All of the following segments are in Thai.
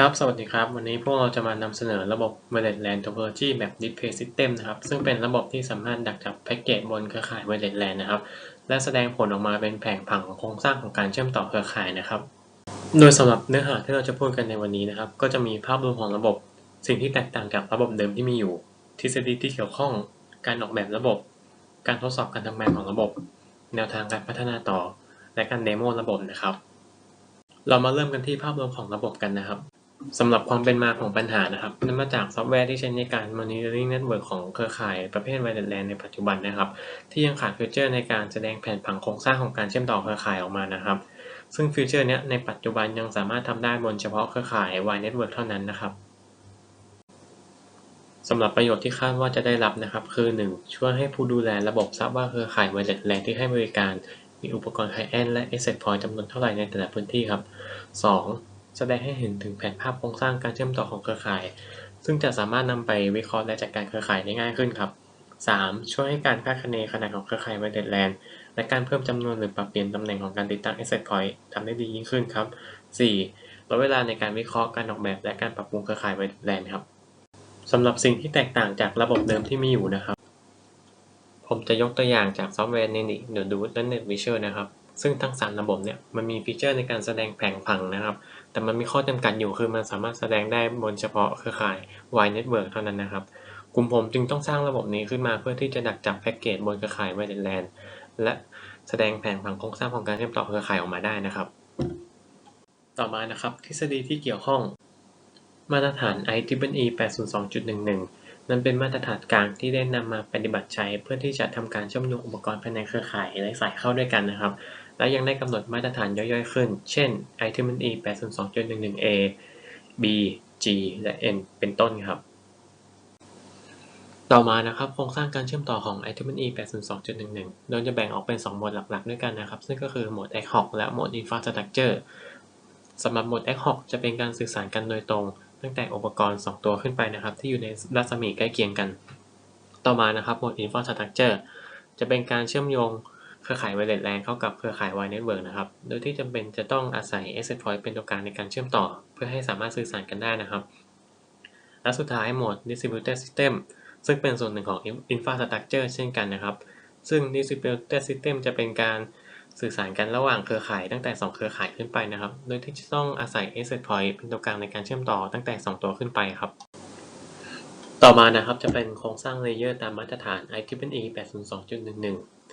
ครับ สวัสดีครับ วันนี้พวกเราจะมานำเสนอระบบ Wireless LAN Topology แบบ Display System นะครับ ซึ่งเป็นระบบที่สามารถดักจับแพ็กเกจบนเครือข่าย Wireless LAN นะครับ และแสดงผลออกมาเป็นแผงผังของโครงสร้างของการเชื่อมต่อเครือข่ายนะครับ โดยสำหรับเนื้อหาที่เราจะพูดกันในวันนี้นะครับ ก็จะมีภาพรวมของระบบ สิ่งที่แตกต่างจากระบบเดิมที่มีอยู่ ทฤษฎีที่เกี่ยวข้อง การออกแบบระบบ การทดสอบการทำงานของระบบ แนวทางการพัฒนาต่อ และการเดโมระบบนะครับ เรามาเริ่มกันที่ภาพรวมของระบบกันนะครับ สำหรับความเป็นมาของปัญหานะครับนื่องมาจากซอฟต์แวร์ที่ใช้ในการ monitoring network ของเครือข่ายประเภท wireless LAN ในปัจจุบันนะครับ ที่ยังขาดฟีเจอร์ในการแสดงแผนผังโครงสร้างของการเชื่อมต่อเครือข่ายออกมานะครับ ซึ่งฟีเจอร์นี้ในปัจจุบันยังสามารถทำได้บนเฉพาะเครือข่าย wire network เท่านั้นนะครับสำหรับประโยชน์ที่คาดว่าจะได้รับนะครับ คือ 1. ช่วยให้ผู้ดูแลระบบทราบว่าเครือข่าย wireless LAN ที่ให้บริการ มีอุปกรณ์ high-end และ access point จำนวนเท่าไหร่ในแต่ละพื้นที่ครับ 2. แสดงให้เห็นถึงแผนภาพโครงสร้างการเชื่อมต่อของเครือข่าย ซึ่งจะสามารถนำไปวิเคราะห์และจัดการเครือข่ายได้ง่ายขึ้นครับ 3. ช่วยให้การคาดคะเนขนาดของเครือข่าย wireless LAN และการเพิ่มจำนวนหรือปรับเปลี่ยนตำแหน่งของการติดตั้ง access point ทำได้ดียิ่งขึ้นครับ 4. ลดเวลาในการวิเคราะห์การออกแบบและการปรับปรุงเครือข่าย wireless LAN ครับสำหรับสิ่งที่แตกต่างจากระบบเดิมที่มีอยู่นะครับ ผมจะยกตัวอย่างจากซอฟต์แวร์ Nenic The Dude และ NetVisual นะครับ ซึ่งทั้ง 3 ระบบเนี่ยมันมีฟีเจอร์ในการแสดงแผงผังนะครับ แต่มันมีข้อจำกัดอยู่คือมันสามารถแสดงได้บนเฉพาะเครือข่าย Wide Network เท่านั้นนะครับ กลุ่มผมจึงต้องสร้างระบบนี้ขึ้นมาเพื่อที่จะดักจับแพ็กเกจบนเครือข่าย Wireless LAN และแสดงแผงผังโครงสร้างของการเชื่อมต่อเครือข่ายออกมาได้นะครับ ต่อมานะครับ ทฤษฎีที่เกี่ยวข้อง มาตรฐาน IEEE 802.11 นั้นเป็นมาตรฐานกลางที่ได้นำมาปฏิบัติใช้ เพื่อที่จะทำการเชื่อมโยงอุปกรณ์ภายในเครือข่ายและสายเข้าด้วยกันนะครับ และยังได้กำหนดมาตรฐานย่อยๆขึ้น เช่น IEEE 802.11a b g และ n เป็นต้นครับ ต่อมานะครับ โครงสร้างการเชื่อมต่อของ IEEE 802.11 โดยจะแบ่งออกเป็น 2 โหมดหลักๆ ด้วยกันนะครับ ซึ่งก็คือโหมด ad hoc และโหมด infrastructure สำหรับโหมด ad hoc จะเป็นการสื่อสารกันโดยตรง ตั้งแต่อุปกรณ์ 2 ตัวขึ้นไปนะครับ ที่อยู่ในรัศมีใกล้เคียงกัน ต่อมานะครับโหมด infrastructure จะเป็นการเชื่อมโยง เครือข่าย wireless LAN เข้ากับเครือข่าย wire network นะครับ โดยที่จำเป็นจะต้องอาศัย access point เป็นตัวกลางในการเชื่อมต่อ เพื่อให้สามารถสื่อสารกันได้นะครับ และสุดท้ายโหมด distributed system ซึ่งเป็นส่วนหนึ่งของ infrastructure เช่นกันนะครับ ซึ่ง distributed system จะเป็นการสื่อสารกันระหว่างเครือข่ายตั้งแต่ 2 เครือข่ายขึ้นไปนะครับ โดยที่จะต้องอาศัย access point เป็นตัวกลางในการเชื่อมต่อตั้งแต่ 2 ตัวขึ้นไปครับ ต่อมานะครับจะเป็นโครงสร้างเลเยอร์ตามมาตรฐาน IEEE 802.11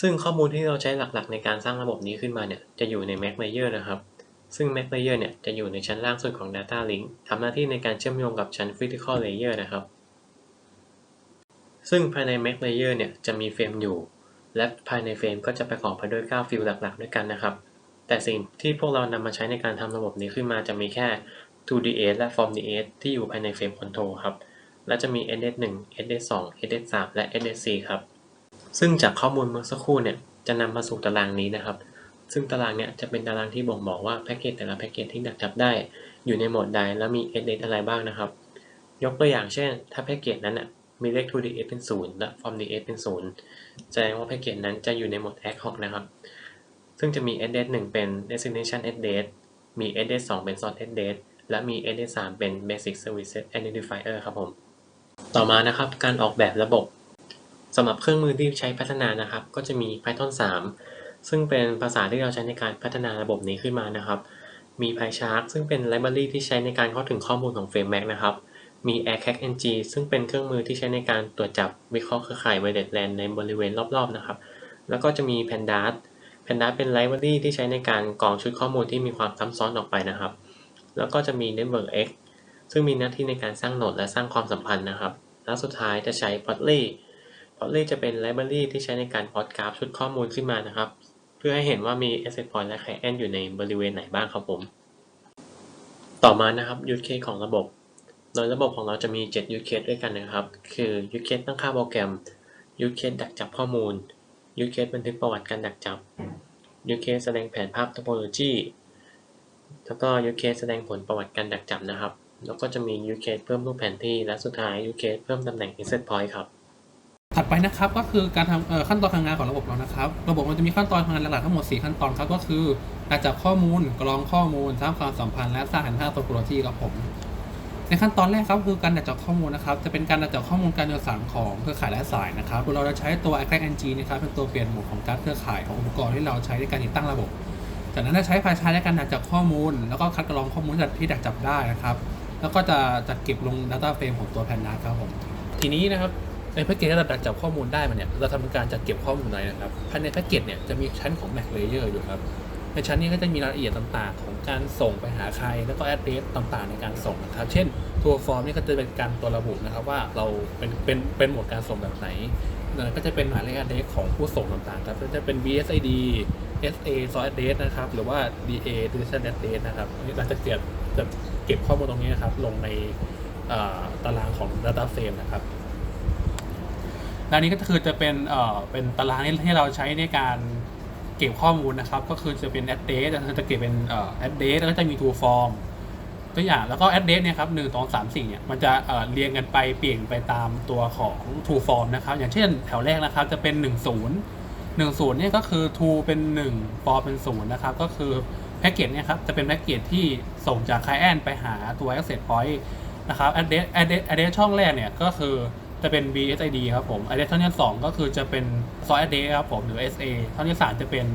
ซึ่งข้อมูลที่เราใช้หลักๆ ในการสร้างระบบนี้ขึ้นมาเนี่ยจะอยู่ใน MAC Layer นะครับ ซึ่ง MAC Layer เนี่ยจะอยู่ในชั้นล่างสุดของ Data Link ทำหน้าที่ในการเชื่อมโยงกับชั้น Physical Layer นะครับ ซึ่งภายใน MAC Layer เนี่ยจะมีเฟรมอยู่ และภายในเฟรมก็จะประกอบไปด้วย 9 ฟิลหลักๆ ด้วยกันนะครับ แต่สิ่งที่พวกเรานำมาใช้ในการทำระบบนี้ขึ้นมาจะมีแค่ 2DS และ FormDS ที่อยู่ภายในเฟรม Control ครับ และจะมี SS1 SS2 SS3 และ SS4 ครับ ซึ่งจากข้อมูลเมื่อสักครู่เนี่ยจะนำมาสู่ตารางนี้นะครับ ซึ่งตารางเนี่ยจะเป็นตารางที่บ่งบอกว่าแพ็กเกจแต่ละแพ็กเกจที่ดักจับได้อยู่ในโหมดใดและมี SS อะไรบ้างนะครับ ยกตัวอย่างเช่น ถ้าแพ็กเกจนั้นน่ะมีเลข 2DS เป็น 0 และ FormDS เป็น 0 แสดงว่าแพ็กเกจนั้นจะอยู่ในโหมด ad hoc นะครับ ซึ่งจะมี SS1 เป็น destination address มี SS2 เป็น source address และมี SS3 เป็น basic service identifier ครับผม ต่อมานะครับ การออกแบบระบบำหรับเครื่องมือที่ใช้พัฒนานะครับ ก็จะมี Python 3 ซึ่งเป็นภาษาที่เราใช้ในการพัฒนาระบบนี้ขึ้นมานะครับ มี PyChark ซึ่งเป็นไลบรารีที่ใช้ในการเข้าถึงข้อมูลของ FrameMac นะครับ มี AirCAC-ng ซึ่งเป็นเครื่องมือที่ใช้ในการตรวจจับวิเคราะห์เครือข่าย Wireless LAN ในบริเวณรอบๆนะครับ แล้วก็จะมี Pandas Pandas เป็นไลบรารีที่ใช้ในการกรองชุดข้อมูลที่มีความซับซ้อนออกไปนะครับ แล้วก็จะมี NetworkX ซึ่งมีหน้าที่ในการสร้างโหนดและสร้างความสัมพันธ์นะครับ แล้วสุดท้ายจะใช้ p o t l y Plotly จะเป็นไลบรารีที่ใช้ในการพอดกราฟชุดข้อมูลขึ้นมานะครับ เพื่อให้เห็นว่ามี Asset Point และ Client อยู่ในบริเวณไหนบ้างครับผม ต่อมานะครับ Use Case ของระบบ โดยระบบของเราจะมี 7 Use Case ด้วยกันนะครับ คือ Use Case ตั้งค่าโปรแกรม Use Case ดักจับข้อมูล Use Case บันทึกประวัติการดักจับ Use Case แสดงแผนภาพ Topology แล้วก็ Use Case แสดงผลประวัติการดักจับนะครับ แล้วก็จะมี Use Case เพิ่มรูปแผนที่ และสุดท้าย Use Case เพิ่มตำแหน่ง Asset Point ครับ ถัดไปนะครับก็คือการทำขั้นตอนทำงานของระบบเรานะครับ ระบบมันจะมีขั้นตอนทำงานหลักๆทั้งหมด 4 ขั้นตอนครับก็คือการจับข้อมูลกรองข้อมูลสร้างความสัมพันธ์และสร้างหันห้าตัวโปรตีครับผม ในขั้นตอนแรกครับคือการดักจับข้อมูลนะครับจะเป็นการดักจับข้อมูลการสื่อสารของเครือข่ายและสายนะครับโดยเราจะใช้ตัว i c l a n g นะครับเป็นตัวเปลี่ยนโหมดของการเครือข่ายของอุปกรณ์ที่เราใช้ในการติดตั้งระบบ จากนั้นจะใช้ไฟล์ใช้ในการดักจับข้อมูล แล้วก็คัดกรองข้อมูลที่ดักจับได้นะครับแล้วก็จะจัดเก็บลง Data Frame ของตัวแพนด้าครับผมทีนี้นะครับ ในแพ็กเกจที่เราดักจับข้อมูลได้มาเนี่ย เราทำการจัดเก็บข้อมูลอะไรนะครับ ภายในแพ็กเกจเนี่ยจะมีชั้นของ Mac Layer อยู่ครับ ในชั้นนี้ก็จะมีรายละเอียดต่างๆ ของการส่งไปหาใคร แล้วก็ address ต่างๆ ในการส่งนะครับ เช่น ตัวฟอร์มนี่ก็จะเป็นการตัวระบุนะครับว่าเราเป็นเป็นเป็นโหมดการส่งแบบไหนก็จะเป็นหมายเลข address ของผู้ส่งต่างๆ ครับ ก็จะเป็น BSID SA source address นะครับ หรือว่า DA destination address นะครับอันนี้เราจะเก็บจะเก็บข้อมูลตรงนี้นะครับลงในตารางของ data frame นะครับ และอันนี้ก็คือจะเป็นเอ่อเป็นตารางที่เราใช้ในการเก็บข้อมูลนะครับ ก็คือจะเป็น address ก็คือจะเก็บเป็นเอ่อ address แล้วก็จะมี to form ตัวอย่างแล้วก็ address เนี่ยครับหนึ่งสองสามสี่เนี่ยมันจะเอ่อเรียงกันไปเปลี่ยนไปตามตัวของ to form นะครับ อย่างเช่นแถวแรกนะครับจะเป็น1 0 1 0เนี่ยก็คือ to เป็น1 for เป็น0นะครับ ก็คือแพ็กเกจเนี่ยครับจะเป็นแพ็กเกจที่ส่งจาก client ไปหาตัว access point นะครับ address address address ช่องแรกเนี่ยก็คือ จะเป็น BSID ครับผม address ช่องที่สองก็คือจะเป็น source address ครับผมหรือ SA ช่องที่สามจะเป็น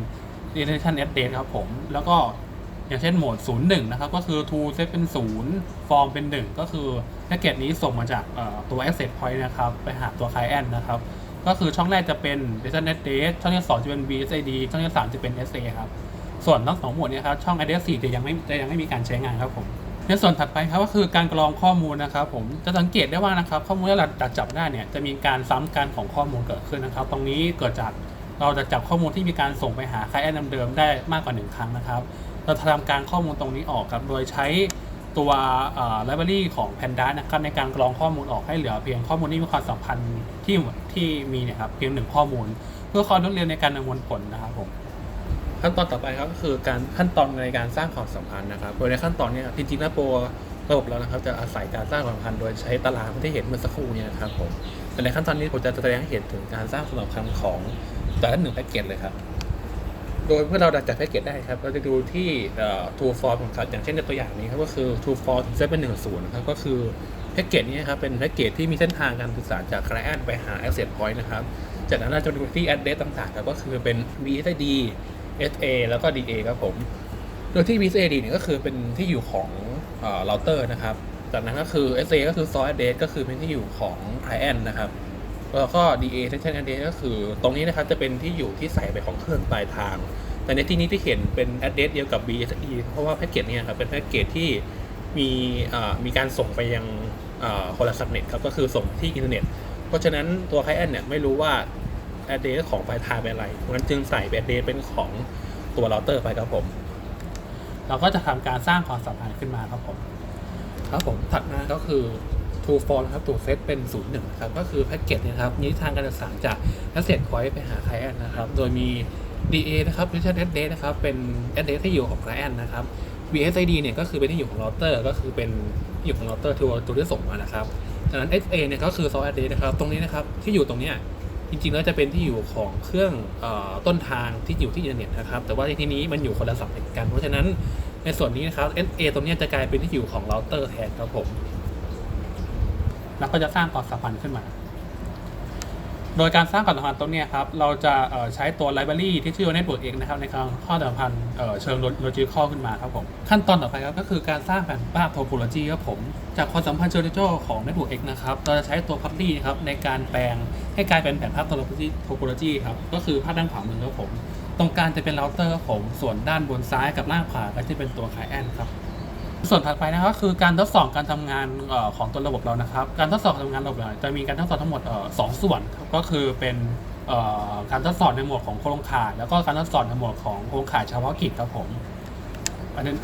destination address ครับผม แล้วก็อย่างเช่นโหมด 01 นะครับ ก็คือ to set เป็น 0 form เป็น 1 ก็คือแพ็กเกจนี้ส่งมาจากตัว access point นะครับ ไปหาตัว client นะครับ ก็คือช่องแรกจะเป็น destination address ช่องที่สองจะเป็น BSID ช่องที่สามจะเป็น SA ครับ ส่วนทั้งสองหมวดเนี่ยครับ ช่อง address 4จะยังไม่จะยังไม่มีการใช้งานครับผม ในส่วนถัดไปครับก็คือการกรองข้อมูลนะครับ ผมจะสังเกตได้ว่านะครับ ข้อมูลที่เราดักจับได้เนี่ยจะมีการซ้ำกันของข้อมูลเกิดขึ้นนะครับ ตรงนี้เกิดจากเราจะจับข้อมูลที่มีการส่งไปหาค่ายแอนเดิมได้มากกว่าหนึ่งครั้งนะครับ เราทำการข้อมูลตรงนี้ออกครับ โดยใช้ตัวไลบรารีของ Panda นะครับในการกรองข้อมูลออกให้เหลือเพียงข้อมูลที่มีความสัมพันธ์ที่ที่มีเนี่ยครับเพียงหนึ่งข้อมูล เพื่อความรวดเร็วในการประมวลผลนะครับผม ขั้นตอนต่อไปครับก็คือการขั้นตอนในการสร้างความสัมพันธ์นะครับ โดยในขั้นตอนนี้จริงๆแล้วโปรระบบเรานะครับจะอาศัยการสร้างความสัมพันธ์โดยใช้ตารางที่เห็นเมื่อสักครู่เนี้นะครับผมแต่ในขั้นตอนนี้ผมจะแสดงให้เห็นถึงการสร้างความสัมพันธ์ของแต่ละหนึ่งแพ็กเกจเลยครับ โดยเมื่อเราดักจับแพ็กเกจได้ครับ เราจะดูที่ true form ของเขาอย่างเช่นในตัวอย่างนี้ครับก็คือ true form เซตเป็นหนึ่งศูนย์นะครับก็คือแพ็กเกจนี้ครับเป็นแพ็กเกจที่มีเส้นทางการสื่อสารจาก client ไปหา access point นะครับจากนั้นเราจะดูที่ address ต่างๆครับก็คือเป็น BSID SA แล้วก็ DA ครับผม โดยที่ BSID เนี่ยก็คือเป็นที่อยู่ของเอ่อ router นะครับ จากนั้นก็คือ SA ก็คือ source address ก็คือเป็นที่อยู่ของ client นะครับ แล้วก็ DA section address ก็คือตรงนี้นะครับจะเป็นที่อยู่ที่ใส่ไปของเครื่องปลายทาง แต่ในที่นี้ที่เห็นเป็น address เดียวกับ BSID เพราะว่าแพ็กเกจเนี่ยครับเป็นแพ็กเกจที่มีเอ่อมีการส่งไปยังเอ่อโทรศัพท์เน็ตครับก็คือส่งที่อินเทอร์เน็ต เพราะฉะนั้นตัว client เนี่ยไม่รู้ว่า address ของปลายทางเป็นอะไรงั้นจึงใส่ address เป็นของตัว router ไปครับผม เราก็จะทำการสร้างความสัมพันธ์ขึ้นมาครับผม ครับผมถัดมาก็คือ True for นะครับถูกเซตเป็น 0 1นครับ ก็คือแพ็กเกจเนี่ยนะครับมีทิศทางการสื่อสารจาก Asset Point ไปหา Client นะครับ โดยมี DA นะครับ Position Address นะครับ เป็น Address ที่อยู่ของ Client นะครับ BSID เนี่ยก็คือเป็นที่อยู่ของ Router ก็คือเป็นอยู่ของ Router ตัวตัวที่ส่งมานะครับจากนั้น SA เนี่ยก็คือ Source Address นะครับ ตรงนี้นะครับที่อยู่ตรงเนี้ย จริงๆแล้วจะเป็นที่อยู่ของเครื่องอต้นทางที่อยู่ที่อินเทอร์เน็ตนะครับ แต่ว่าในที่นี้มันอยู่คนละสับเน็ตกัน เพราะฉะนั้นในส่วนนี้นะครับ SA ตรงนี้จะกลายเป็นที่อยู่ของเราเตอร์แทนครับผม แล้วก็จะสร้างความสัมพันธ์ขึ้นมา โดยการสร้างความสัมพันธ์ตรงนี้ครับเราจะใช้ตัวไลบรารีที่ชื่อว่า Network X นะครับในการข้อสัมพันธ์เชิงโลจิคอลขึ้นมาครับผมขั้นตอนต่อไปครับก็คือการสร้างแผนภาพโทโปโลจีครับผมจากความสัมพันธ์เชิงโลจิคอลของ Network X นะครับเราจะใช้ตัว Public นะครับในการแปลงให้กลายเป็นแผนภาพโทโปโลจีครับก็คือภาพด้านขวามือครับผมตรงกลางจะเป็นเราเตอร์ครับผมส่วนด้านบนซ้ายกับล่างขวาก็จะเป็นตัว Client ครับ ส่วนถัดไปนะครับก็คือการทดสอบการทำงานของตัวระบบเรานะครับ การทดสอบการทำงานระบบเราจะมีการทดสอบทั้งหมดสองส่วนก็คือเป็นการทดสอบในหมวดของโครงข่าย แล้วก็การทดสอบในหมวดของโครงข่ายเฉพาะกิจครับผม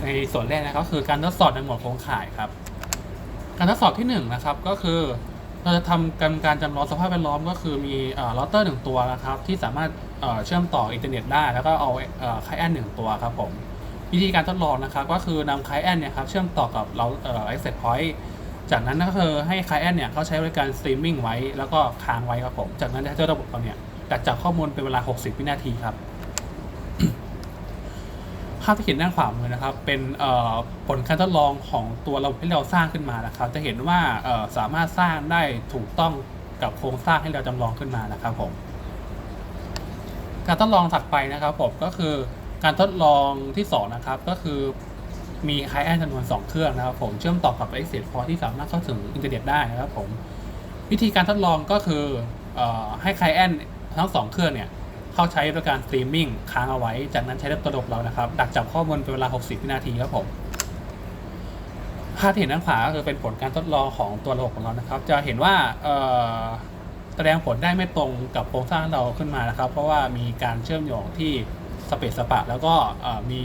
ในส่วนแรกนะครับคือการทดสอบในหมวดโครงข่ายครับ การทดสอบที่หนึ่งนะครับก็คือเราจะทำการการจำลองสภาพแวดล้อมก็คือมีเอ่อเราเตอร์หนึ่งตัวนะครับที่สามารถเชื่อมต่ออินเทอร์เน็ตได้ แล้วก็เอาเอ่อไคลเอนหนึ่งตัวครับผม วิธีการทดลองนะครับก็คือนำไคลเอนเนี่ยครับเชื่อมต่อกับเราเอ่อ access point จากนั้นก็คือให้ client เนี่ยเขาใช้บริการ streaming ไว้แล้วก็ค้างไว้ครับผม จากนั้นเจ้าระบบเราเนี่ยดักจับข้อมูลเป็นเวลา 60 วินาทีครับภาพที่เห็นด้านขวามือนะครับ เป็นผลการทดลองของตัวเระบบที่เราสร้างขึ้นมานะครับ จะเห็นว่าสามารถสร้างได้ถูกต้องกับโครงสร้างที่เราจำลองขึ้นมานะครับผมการทดลองถัดไปนะครับผมก็คือ การทดลองที่สองนะครับ ก็คือมีไคลแอนจำนวน 2 เครื่องนะครับผมเชื่อมต่อกับ Access Point ที่สามารถเข้าถึงอินเทอร์เน็ตได้นะครับผมวิธีการทดลองก็คือออให้ไคลแอนทั้งสองเครื่องเนี่ยเข้าใช้บริการสตรีมมิ่งค้างเอาไว้ จากนั้นใช้ระบบเรานะครับ ดักจับข้อมูลเป็นเวลา 60 วินาทีครับผมภาพที่เห็นด้านขวาก็คือเป็นผลการทดลองของตัวระบบของเรานะครับ จะเห็นว่าแสดงผลได้ไม่ตรงกับโครงสร้างเราขึ้นมานะครับ เพราะว่ามีการเชื่อมโยงที่ สเปซสปะ แล้วก็มี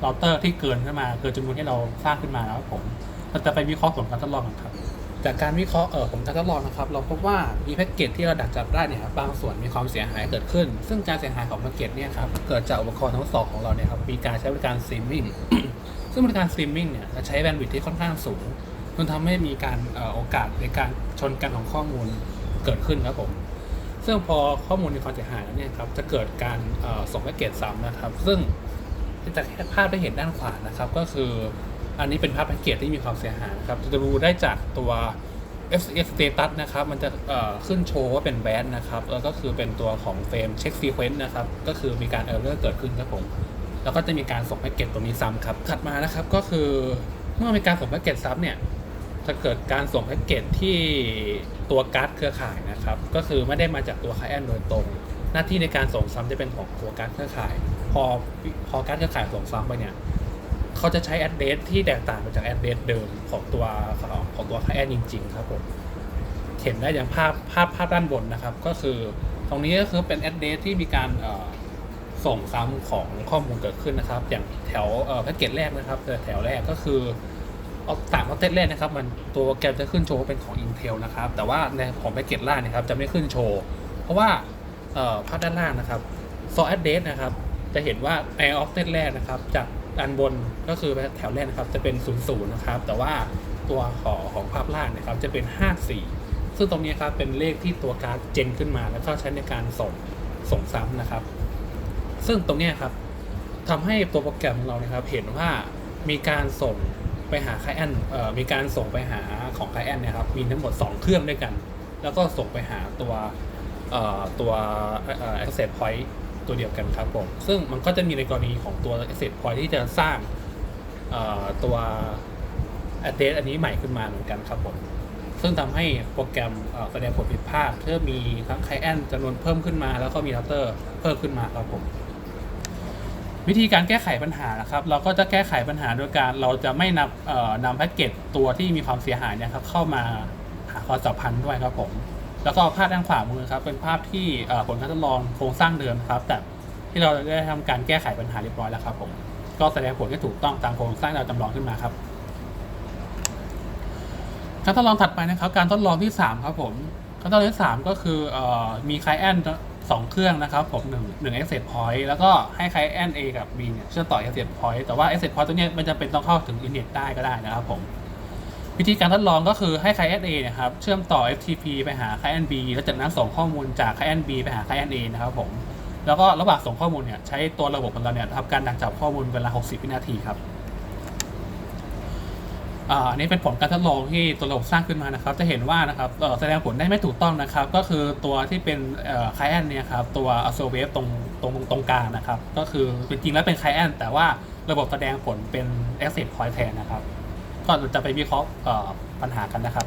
เราเตอร์ที่เกินขึ้นมาเกินจำนวนที่เราสร้างขึ้นมาแล้วครับผมเราจะไปวิเคราะห์ผลการทดลองกันครับ จากการวิเคราะห์เออผลการทดลองนะครับ เราพบว่ามีแพ็กเกจที่เราดักจับได้เนี่ยครับบางส่วนมีความเสียหายเกิดขึ้น ซึ่งการเสียหายของแพ็กเกจเนี่ยครับเกิดจากอุปกรณ์ทั้งสองของเราเนี่ยครับมีการใช้บริการสตรีมมิ่งซึ่งบริการสตรีมมิ่งเนี่ยจะใช้แบนด์วิดท์ที่ค่อนข้างสูงจนทำให้มีการโอกาสในการชนกันของข้อมูลเกิดขึ้นครับผม ซึ่งพอข้อมูลมีความเสียหายแล้วเนี่ยครับจะเกิดการส่งแพ็กเกจซ้ำนะครับ ซึ่งจากภาพได้เห็นด้านขวานะครับ ก็คืออันนี้เป็นภาพแพ็กเกจที่มีความเสียหายนะครับจะดูได้จากตัว f s status นะครับ มันจะขึ้นโชว์ว่าเป็นแบนนะครับแล้วก็คือเป็นตัวของเฟรมเช็คซีเควนต์นะครับ ก็คือมีการ error เรย์เกิดขึ้นครับผม แล้วก็จะมีการส่งแพ็กเกจตรงนี้ซ้ำครับ ถัดมานะครับก็คือเมื่อมีการส่งแพ็กเกจซ้ำเนี่ย จะเกิดการส่งแพ็กเกจที่ตัวการ์ดเครือข่ายนะครับ ก็คือไม่ได้มาจากตัว client โดยตรง หน้าที่ในการส่งซ้ำจะเป็นของตัวการ์ดเครือข่าย พอพอการ์ดเครือข่ายส่งซ้ำไปเนี่ยเขาจะใช้ address ที่แตกต่างไปจาก address เดิมของตัวของตัว client จริง ๆ ครับผมเห็นได้อย่างภาพภาพภาพด้านบนนะครับ ก็คือตรงนี้ก็คือเป็น address ที่มีการส่งซ้ำของข้อมูลเกิดขึ้นนะครับ อย่างแถวแพ็กเกจแรกนะครับแถวแรกก็คือ เอาต่างประเทศแรกนะครับมันตัวโปรแกรมจะขึ้นโชว์เป็นของ Intel นะครับ แต่ว่าในของแพ็กเกจล่างเนะครับจะไม่ขึ้นโชว์ เพราะว่าภาพด้านล่างนะครับ so address นะครับ จะเห็นว่าในออฟเซตแรกนะครับ จากอันบนก็คือแถวแรกนะครับจะเป็น 00 นะครับ แต่ว่าตัวของของภาพล่างนะครับจะเป็น 54 ซึ่งตรงนี้ครับเป็นเลขที่ตัวการ์ดเจนขึ้นมา แล้วก็ใช้ในการส่งส่งซ้ำนะครับ ซึ่งตรงนี้ครับทำให้ตัวโปรแกรมของเรานะครับเห็นว่ามีการส่ง ไปหาไคลแอนเอ่อมีการส่งไปหาของไคลแอนนะครับมีทั้งหมด 2 เครื่องด้วยกัน แล้วก็ส่งไปหาตัวตัวเอ่อ access point ตัวเดียวกันครับผมซึ่งมันก็จะมีในกรณีของตัว access point ที่จะสร้างตัว address อันนี้ใหม่ขึ้นมาเหมือนกันครับผมซึ่งทำให้โปรแกรมแสดงผลผิดพลาดเพื่อมีทั้งไคลแอนจำนวนเพิ่มขึ้นมา แล้วก็มีเราเตอร์เพิ่มขึ้นมาครับผม วิธีการแก้ไขปัญหานะครับ เราก็จะแก้ไขปัญหาโดยการเราจะไม่นำนำแพ็กเกจตัวที่มีความเสียหายเนี่ยครับเข้ามาหาความสัมพันธ์ด้วยครับผม แล้วก็ภาพด้านขวามือครับเป็นภาพที่ผลการทดลองโครงสร้างเดิมครับ แต่ที่เราได้ทำการแก้ไขปัญหาเรียบร้อยแล้วครับผมก็แสดงผลที่ถูกต้องตามโครงสร้างเราจำลองขึ้นมาครับการทดลองถัดไปนะครับ การทดลองที่ 3 ครับผมการทดลองที่ 3 ก็คือเอ่อมีไคลแอน สองเครื่องนะครับผมหนึ่งหนึ่ง access point แล้วก็ให้ไคลแอน A กับ B เนี่ยเชื่อมต่อ access point แต่ว่า access point ตัวเนี้ยมันจะเป็นต้องเข้าถึงอินเทอร์เน็ตได้ก็ได้นะครับผมวิธีการทดลองก็คือให้ไคลแอน A เนะครับเชื่อมต่อ FTP ไปหาไคลแอน B แล้วจากนั้นส่งข้อมูลจากไคลแอน B ไปหาไคลแอน A นะครับผมแล้วก็ระหว่างส่งข้อมูลเนี่ยใช้ตัวระบบของเราเนี่ยทำการดักจับข้อมูลเวลา 60 วินาทีครับ อันนี้เป็นผลการทดลองที่ตัวระบบสร้างขึ้นมานะครับ จะเห็นว่านะครับแสดงผลได้ไม่ถูกต้องนะครับ ก็คือตัวที่เป็นเอ่อ client เนี่ยครับตัว a s o w a v e ตรงตรงตรงกลางนะครับ ก็คือจริงๆแล้วเป็น client แต่ว่าระบบแสดงผลเป็น access point แทนนะครับ ก็จะไปวิเคราะห์เอ่อปัญหากันนะครับ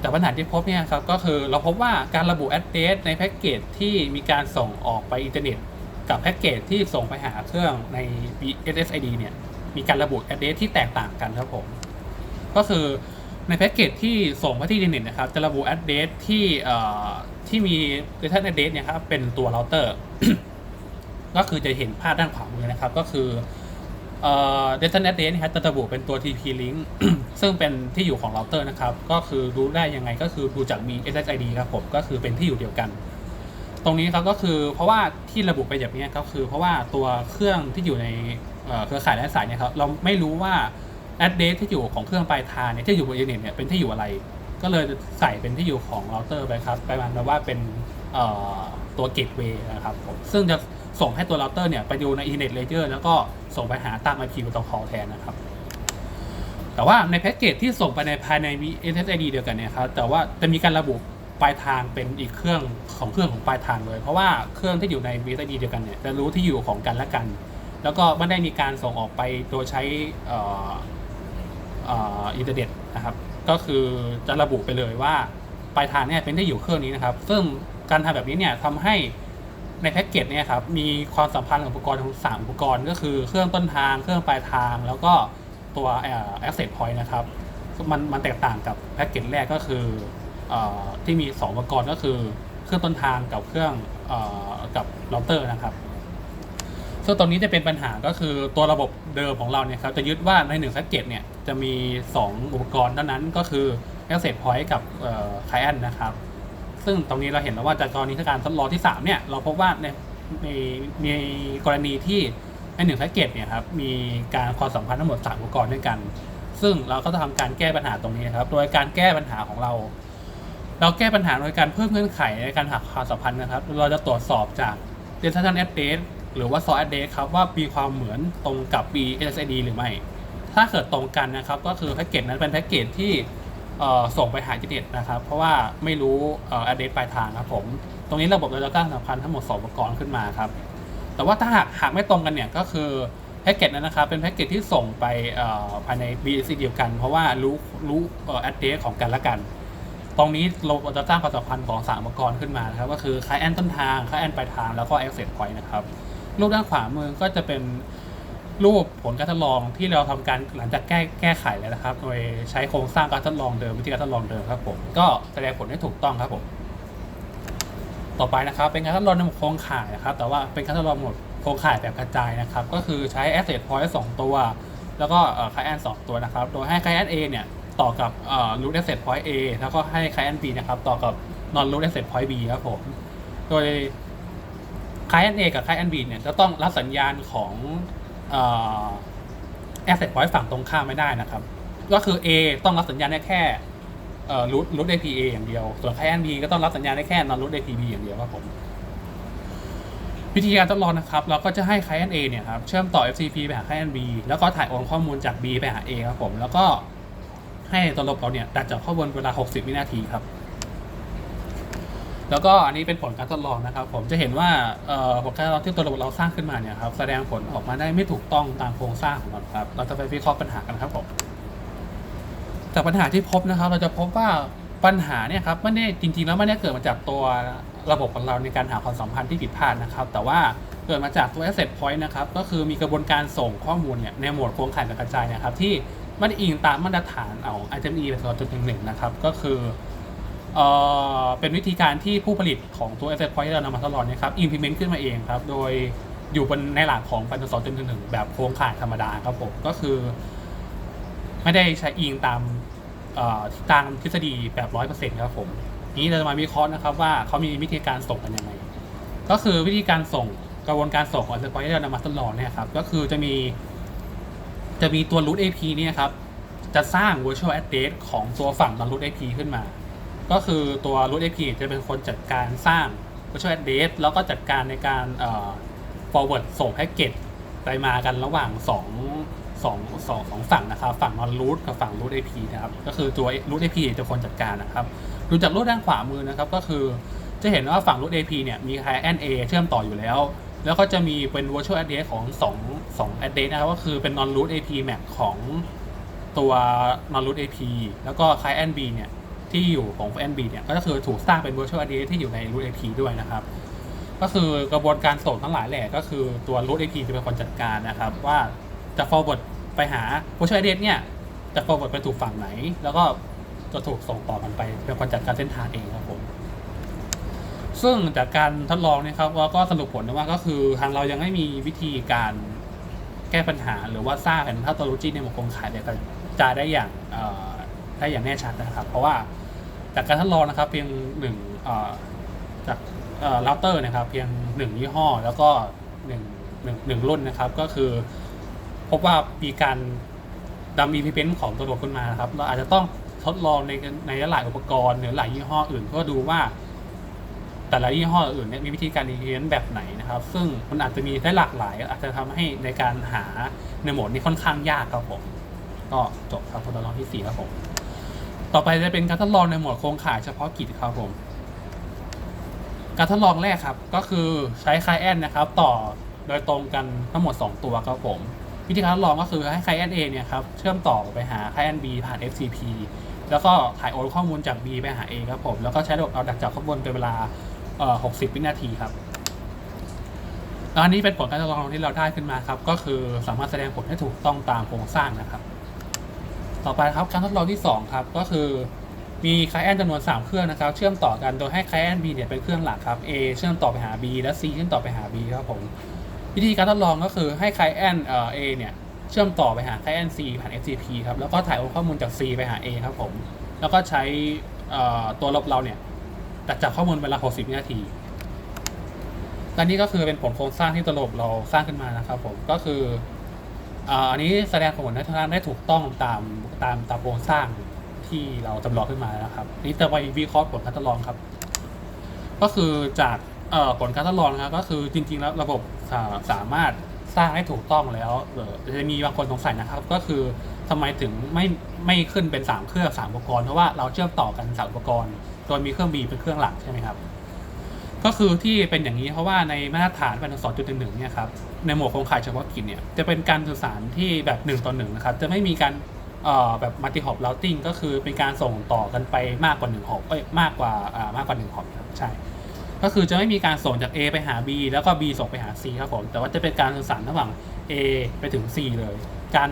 แต่ปัญหาที่พบเนี่ยครับก็คือเราพบว่าการระบุ address ในแพ็กเกจที่มีการส่งออกไปอินเทอร์เน็ต กับแพ็กเกจที่ส่งไปหาเครื่องใน SSID เนี่ยมีการระบุ address ที่แตกต่างกันครับผม ก็คือในแพ็กเกจที่ส่งไปที่อินเน็ตนะครับจะระบุ address ที่ที่มี data address เนี่ยครับเป็นตัวเราเตอร์ก็คือจะเห็นภาพด้านขวามือนะครับ ก็คือเอ่อ data address นะครับจะระบุเป็นตัว TP link ซึ่งเป็นที่อยู่ของเราเตอร์นะครับ ก็คือรู้ได้ยังไงก็คือดูจากมี SSID ครับผมก็คือเป็นที่อยู่เดียวกัน ตรงนี้ครับก็คือเพราะว่าที่ระบุไปแบบนี้ก็คือ เพราะว่าตัวเครื่องที่อยู่ในเอ่อเครือข่ายและสายเนี่ยครับเราไม่รู้ว่า address ที่อยู่ของเครื่องปลายทางเนี่ยที่อยู่บนอินเทอร์เน็ตเนี่ยเป็นที่อยู่อะไร ก็เลยใส่เป็นที่อยู่ของเราเตอร์ไปครับไปมันว่าเป็นตัวเกตเวย์นะครับผมซึ่งจะส่งให้ตัวเราเตอร์เนี่ยไปดูใน Internet Ledger แล้วก็ส่งไปหาตาม IP โปรโตคอลแทนนะครับ แต่ว่าในแพ็กเกจที่ส่งไปในภายใน SSID เดียวกันเนี่ยครับแต่ว่าจะมีการระบุปลายทางเป็นอีกเครื่องของเครื่องของปลายทางเลย เพราะว่าเครื่องที่อยู่ใน SSID เดียวกันเนี่ยจะรู้ที่อยู่ของกันและกัน แล้วก็ไม่ได้มีการส่งออกไปโดยใช้ อินเทอร์เน็ตนะครับก็คือจะระบุไปเลยว่าปลายทางเนี่ยเป็นที่อยู่เครื่องนี้นะครับ ซึ่งการทำแบบนี้เนี่ยทำให้ในแพ็กเกจเนี่ยครับมีความสัมพันธ์ของอุปกรณ์ทั้งสามอุปกรณ์ ก็คือเครื่องต้นทางเครื่องปลายทาง แล้วก็ตัวเอ่อ access point นะครับมันมันแตกต่างกับแพ็กเกจแรกก็คืออที่มี 2 อุปกรณ์ก็คือเครื่องต้นทางกับเครื่องออกับเราเตอร์นะครับซึ่งตรงนี้จะเป็นปัญหาก็คือตัวระบบเดิมของเราเนี่ยครับจะยึดว่าในหนึ่งแพ็กเกจเนี่ย จะมี 2 อุปกรณ์เท่านั้นก็คือ access point กับเอ่อ client นะครับ ซึ่งตรงนี้เราเห็นแล้วว่าจากกรณีที่การทดลองที่ 3 เนี่ย เราพบว่าในในในกรณีที่ในหนึ่งแพ็กเกจเนี่ยครับมีการความสัมพันธ์ทั้งหมด 3 อุปกรณ์ด้วยกัน ซึ่งเราก็จะทำการแก้ปัญหาตรงนี้ครับ โดยการแก้ปัญหาของเรา เราแก้ปัญหาโดยการเพิ่มเงื่อนไขในการหาความสัมพันธ์นะครับ เราจะตรวจสอบจาก Destination Address หรือว่า Source Address ครับว่ามีความเหมือนตรงกับ BSID หรือไม่ ถ้าเกิดตรงกันนะครับ ก็คือแพ็กเกจนั้นเป็นแพ็กเกจที่ส่งไปหาจิเน็ตนะครับ เพราะว่าไม่รู้อ่อ address ปลายทางครับผม ตรงนี้ระบบเราจะตั้งสัมพันธ์ทั้งหมด 2 อุปกรณ์ขึ้นมาครับ แต่ว่าถ้าหากหากไม่ตรงกันเนี่ยก็คือแพ็กเกจนั้นนะครับเป็นแพ็กเกจที่ส่งไปภายใน BSC เดียวกัน เพราะว่ารู้รู้อ่อ address ของกันและกัน ตรงนี้เราจะสร้างความสัมพันธ์ของสามอุปกรณ์ขึ้นมานะครับก็คือ client ต้นทาง client ปลายทางแล้วก็ access point นะครับรูปด้านขวามือก็จะเป็น รูปผลการทดลองที่เราทำการหลังจากแก้แก้ไขแล้วนะครับ โดยใช้โครงสร้างการทดลองเดิมวิธีการทดลองเดิมครับผมก็แสดงผลให้ถูกต้องครับผมต่อไปนะครับ เป็นการทดลองในหมวดโครงข่ายนะครับ แต่ว่าเป็นการทดลองหมวดโครงข่ายแบบกระจายนะครับ ก็คือใช้ asset point สองตัว แล้วก็ client สองตัวนะครับ โดยให้ client A เนี่ยต่อกับเอ่อ root asset point A แล้วก็ให้ client B นะครับต่อกับ non root asset point B ครับผม โดย client A กับ client B เนี่ยจะต้องรับสัญญาณของ เอ่อ asset point ฝั่งตรงข้ามไม่ได้นะครับ ก็คือ A ต้องรับสัญญาณได้แค่เอ่อ root root APA อย่างเดียว ส่วน client B ก็ต้องรับสัญญาณได้แค่ non root APB อย่างเดียวครับผมวิธีการทดลองนะครับ เราก็จะให้ client A เนี่ยครับเชื่อมต่อ FTP ไปหา client B แล้วก็ถ่ายโอนข้อมูลจาก B ไปหา A ครับผม แล้วก็ให้ตัวระบบเราเนี่ยดัดจากข้อมูลเวลา 60 วินาทีครับ แล้วก็อันนี้เป็นผลการทดลองนะครับผมจะเห็นว่าผลการทดลองที่ตัวระบบเราสร้างขึ้นมาเนี่ยครับแสดงผลออกมาได้ไม่ถูกต้องตามโครงสร้างของมันครับเราจะไปวิเคราะห์ปัญหากันครับผมจากปัญหาที่พบนะครับ เราจะพบว่าปัญหาเนี่ยครับไม่ได้จริง ๆ แล้วไม่ได้เกิดมาจากตัวระบบของเราในการหาความสัมพันธ์ที่ผิดพลาดนะครับ แต่ว่าเกิดมาจากตัว asset point นะครับก็คือมีกระบวนการส่งข้อมูลเนี่ยในโหมดโครงข่ายกระจายนะครับที่ไม่ได้อิงตามมาตรฐานของ IEEE 2.11นะครับก็คือ เป็นวิธีการที่ผู้ผลิตของตัว Asset Point ที่เรานำมาทดลองเนี่ยครับ implement ขึ้นมาเองครับ โดยอยู่บนในหลักของปันสองจุดหนึ่งแบบโครงข่ายธรรมดาครับผมก็คือ ไม่ได้ใช้อิงตามตามทฤษฎีแบบร้อยเปอร์เซ็นต์ครับผม นี้เราจะมาวิเคราะห์นะครับว่าเขามีวิธีการส่งกันยังไง ก็คือวิธีการส่งกระบวนการส่งของ Asset Point ที่เรานำมาทดลองเนี่ยครับก็คือจะมีจะมีตัว root AP เนี่ยครับจะสร้าง virtual address ของตัวฝั่ง non root AP ขึ้นมา ก็คือตัว root AP จะเป็นคนจัดการสร้าง virtual address แล้วก็จัดการในการเอ่อ forward ส่งแพ็กเกจไปมากันระหว่าง2องสองสองสองฝั่งนะครับ ฝั่ง non root กับฝั่ง root AP นะครับ ก็คือตัว root AP จะเป็นคนจัดการนะครับ ดูจากรูปด้านขวามือนะครับ ก็คือจะเห็นว่าฝั่ง root AP เนี่ยมี client A เชื่อมต่ออยู่แล้ว แล้วก็จะมีเป็น virtual address ของ 2 2 address นะครับ ก็คือเป็น non root AP map ของตัว non root AP แล้วก็ client B เนี่ย ที่อยู่ของ client B เนี่ยก็คือถูกสร้างเป็น virtual address ที่อยู่ใน root AP ด้วยนะครับ ก็คือกระบวนการส่งทั้งหลายแหละก็คือตัว root AP จะเป็นคนจัดการนะครับ ว่าจะ forward ไปหา virtual address เนี่ยจะ forward ไปถูกฝั่งไหน แล้วก็จะถูกส่งต่อกันไปเป็นคนจัดการเส้นทางเองครับผมซึ่งจากการทดลองเนะครับเราก็สรุปผลนะว่าก็คือทางเรายังไม่มีวิธีการแก้ปัญหา หรือว่าสร้างเป็นพัฒโลจีในหมวดโครงข่ายเดียวกันจะได้อย่างได้อย่างแน่ชัดนะครับ เพราะว่า จากการทดลองนะครับเพียงหนึ่งจากเอ่อเราเตอร์นะครับเพียงหนึ่งยี่ห้อแล้วก็หนึ่งหนึ่งหนึ่งรุ่นนะครับก็คือ พบว่ามีการดำ EPN ของตัวระบบขึ้นมานะครับ เราอาจจะต้องทดลองในในหลายอุปกรณ์หรือหลายยี่ห้ออื่นเพื่อดูว่า แต่ละยี่ห้ออื่นเนี่ยมีวิธีการ EPN แบบไหนนะครับ ซึ่งมันอาจจะมีได้หลากหลาย อาจจะทำให้ในการหาในโหมดนี้ค่อนข้างยากครับผม ก็จบครับทดลองที่สี่ครับผม ต่อไปจะเป็นการทดลองในหมวดโครงข่ายเฉพาะกิจครับผม การทดลองแรกครับ ก็คือใช้คลายแอนนะครับ ต่อโดยตรงกันทั้งหมด 2 ตัวครับผม วิธีการทดลองก็คือให้คลายแอน A เนี่ยครับเชื่อมต่อไปหาคลายแอน B ผ่าน FTP แล้วก็ถ่ายโอนข้อมูลจาก B ไปหา A ครับผม แล้วก็ใช้ระบบเอาดักจับข้อมูลเป็นเวลาเอ่อ60 วินาทีครับแล้วอันนี้เป็นผลการทดลองที่เราได้ขึ้นมาครับ ก็คือสามารถแสดงผลให้ถูกต้องตามโครงสร้างนะครับ ต่อไปครับการทดลองที่ 2 ครับ ก็คือมีคลายแอนจำนวน 3 เครื่องนะครับ เชื่อมต่อกันโดยให้คลายแอน B เนี่ยเป็นเครื่องหลักครับ A เชื่อมต่อไปหา B และ C เชื่อมต่อไปหา B ครับผมวิธีการทดลองก็คือให้คลายแอนเอ่อ A เนี่ยเชื่อมต่อไปหาคลายแอน C ผ่าน FTP ครับแล้วก็ถ่ายโอนข้อมูลจาก C ไปหา A ครับผมแล้วก็ใช้ตัวลบเราเนี่ยตัดจากข้อมูลเวลา 60 วินาทีและนี่ก็คือเป็นผลโครงสร้างที่ตัวระบบเราสร้างขึ้นมานะครับผมก็คือ อันนี้แสดงผลให้ทางได้ถูกต้องตามตามตามโครงสร้างที่เราจำลองขึ้นมานะครับนี่จะไปวิเคราะห์ผลการทดลองครับ ก็คือจากผลการทดลองนะครับ ก็คือจริง ๆ แล้วระบบสามารถสร้างได้ถูกต้องแล้วจะมีบางคนสงสัยนะครับ ก็คือทำไมถึงไม่ไม่ขึ้นเป็น 3 เครื่อง3อุปกรณ์เพราะว่าเราเชื่อมต่อกัน3อุปกรณ์ โดยมีเครื่อง B เป็นเครื่องหลักใช่ไหมครับ ก็คือที่เป็นอย่างนี้เพราะว่าในมาตรฐานเป็นสองจุดหนึ่งเนี่ยครับในหมวดโครงข่ายเฉพาะกิจเนี่ยจะเป็นการสื่อสารที่แบบ1ต่อหนึ่งนะครับจะไม่มีการแบบมัลติฮอป routing ก็คือเป็นการส่งต่อกันไปมากกว่า1หอบเอ้ยมากกว่าอ่ามากกว่า1หอบครับใช่ก็คือจะไม่มีการส่งจาก A ไปหา B แล้วก็ B ส่งไปหา C ครับผมแต่ว่าจะเป็นการสื่อสารระหว่าง A ไปถึง C เลย การ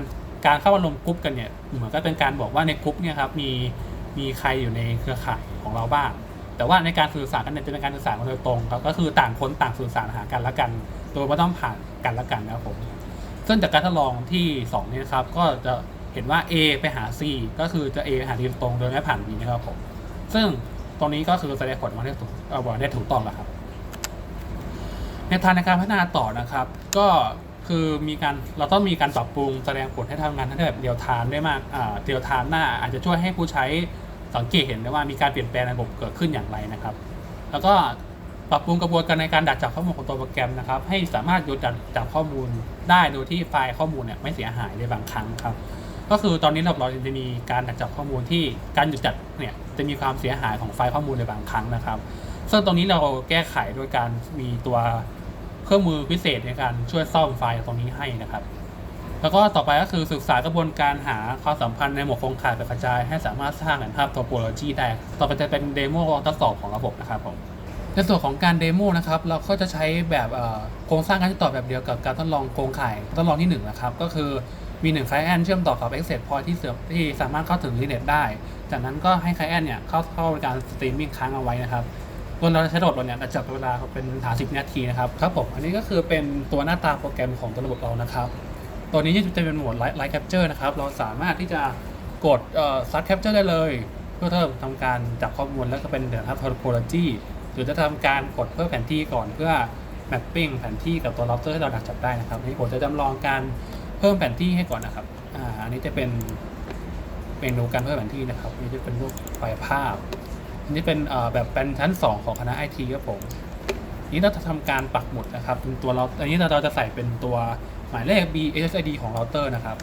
การเข้ามารวมกรุ๊ปกันเนี่ยเหมือนก็เป็นการบอกว่าในกรุ๊ปเนี่ยครับมีมีใครอยู่ในเครือข่ายของเราบ้าง แต่ว่าในการสื่อสารกันเนี่ยจะเป็นการสื่อสารกันโดยตรงครับก็คือต่างคนต่างสื่อสารหากันและกัน โดยไม่ต้องผ่านกันและกันนะครับผมซึ่งจากการทดลองที่2นี่ยครับก็จะเห็นว่า A ไปหา C ก็คือจะ A ไปหา D ตรงโดยไม่ผ่าน B นะครับผมซึ่งตรงนี้ก็คือแสดงผลมาได้ถูกเอ่อได้ถูกต้องแล้วครับในทางในการพัฒนาต่อนะครับ ก็คือมีการเราต้องมีการปรับปรุงแสดงผลให้ทำงานทั้งแบบเดียวทานได้มากอ่าเดียวทานหน้า อาจจะช่วยให้ผู้ใช้ สังเกตเห็นได้ว่ามีการเปลี่ยนแปลงระบบเกิดขึ้นอย่างไรนะครับ แล้วก็ปรับปรุงกระบวนการในการดักจับข้อมูลของตัวโปรแกรมนะครับ ให้สามารถหยุดดักจับข้อมูลได้โดยที่ไฟล์ข้อมูลเนี่ยไม่เสียหายในบางครั้งครับ ก็คือตอนนี้เราเราจะมีการดักจับข้อมูลที่การหยุดจับเนี่ยจะมีความเสียหายของไฟล์ข้อมูลในบางครั้งนะครับ ซึ่งตรงนี้เราแก้ไขโดยการมีตัวเครื่องมือพิเศษในการช่วยซ่อมไฟล์ตรงนี้ให้นะครับ แล้วก็ต่อไปก็คือศึกษากระบวนการหาความสัมพันธ์ในหมวดโครงข่ายแบบกระจาย ให้สามารถสร้างแผนภาพโทโปโลจีได้ ต่อไปจะเป็นเดโมทดสอบของระบบนะครับผมในส่วนของการเดโมนะครับเราก็จะใช้แบบโครงสร้างการติดต่อแบบเดียวกับการทดลองโครงข่ายทดลองที่หนึ่งนะครับก็คือมีหนึ่งคลเอนเชื่อมต่อกับ Access Point ที่เสือมที่สามารถเข้าถึงอินเทอร์เน็ตได้ จากนั้นก็ให้ไคลเอนเนี่ยเข้าเข้าบริการสตรีมมิ่งค้างเอาไว้นะครับตัวเราใช้ระบบเราเนี่ยจับเวลาเป็นฐาน10 นาทีนะครับครับผมอันนี้ก็คือเป็นตัวหน้าตาโปรแกรมของตัวระบบเรานะครับ ตัวนี้จะเป็นโหมดไลท์แคปเจอร์นะครับ เราสามารถที่จะกดซัดแคปเจอร์ได้เลย เพื่อเพิ่มทำการจับข้อมูลแล้วก็เป็นเดือนครับ topology หรือจะทำการกดเพิ่มแผนที่ก่อนเพื่อ mapping แผนที่กับตัวเราเตอร์ที่เราดักจับได้นะครับอันนี้ผมจะจำลองการเพิ่มแผนที่ให้ก่อนนะครับอ่าอันนี้จะเป็นเมนูการเพิ่มแผนที่นะครับนนี้จะเป็นรูปไฟล์ภาพอันนี้เป็นแบบเป็นชั้น 2 ของคณะไอทีครับผมนี้เราจะทำการปักหมุดนะครับเป็นตัวเราอันนี้เราจะใส่เป็นตัว หมายเลข BSSID ของเราเตอร์นะครับ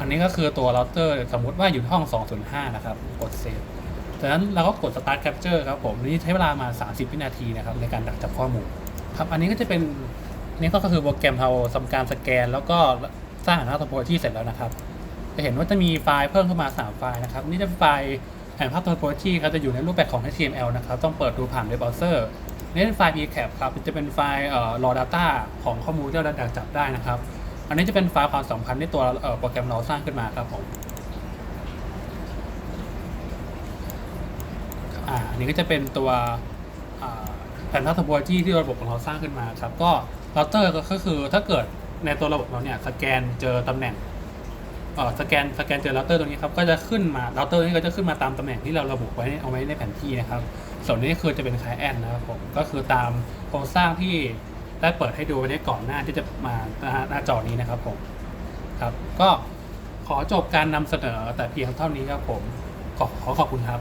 อันนี้ก็คือตัวเราเตอร์สมมุติว่าอยู่ห้อง 205 นะครับ กดเซฟจากนั้นเราก็กด Start Capture ครับผมนี่ใช้เวลามา 30 วินาทีนะครับในการดักจับข้อมูลครับ อันนี้ก็จะเป็นนี่ก็คือโปรแกรมเราทำการสแกน แล้วก็สร้างหน้าโทโพโลจีเสร็จแล้วนะครับ จะเห็นว่าจะมีไฟล์เพิ่มเข้ามา 3 ไฟล์นะครับ นี่จะเป็นไฟล์แผนภาพโทโพโลจีครับจะอยู่ในรูปแบบของ HTML นะครับ ต้องเปิดดูผ่านเว็บเบราว์เซอร์ นี่เป็นไฟล์ pcap ครับ จะเป็นไฟล์เอ่อ raw data ของข้อมูลที่เราดักจับได้นะครับ อันนี้จะเป็นไฟล์ความสัมพันธ์ที่ตัวเอ่อโปรแกรมเราสร้างขึ้นมาครับผมอ่าอันนี้ก็จะเป็นตัวแผนภาพทโพโลจีที่ระบบของเราสร้างขึ้นมาครับ ก็เราเตอร์ก็คือถ้าเกิดในตัวระบบเราเนี่ยสแกนเจอตำแหน่งสแกนสแกนเจอเราเตอร์ตรงนี้ครับก็จะขึ้นมาเราเตอร์นี้ก็จะขึ้นมาตามตำแหน่งที่เราระบุไว้เอาไว้ในแผนที่นะครับ ส่วนนี้คือจะเป็นคลายแอนนะครับผมก็คือตามโครงสร้างที่ได้เปิดให้ดูไว้ในก่อนหน้าที่จะมาหน้านาจอนี้นะครับผมครับก็ขอจบการนำเสนอแต่เพียงเท่านี้ครับผมขอขอบคุณครับ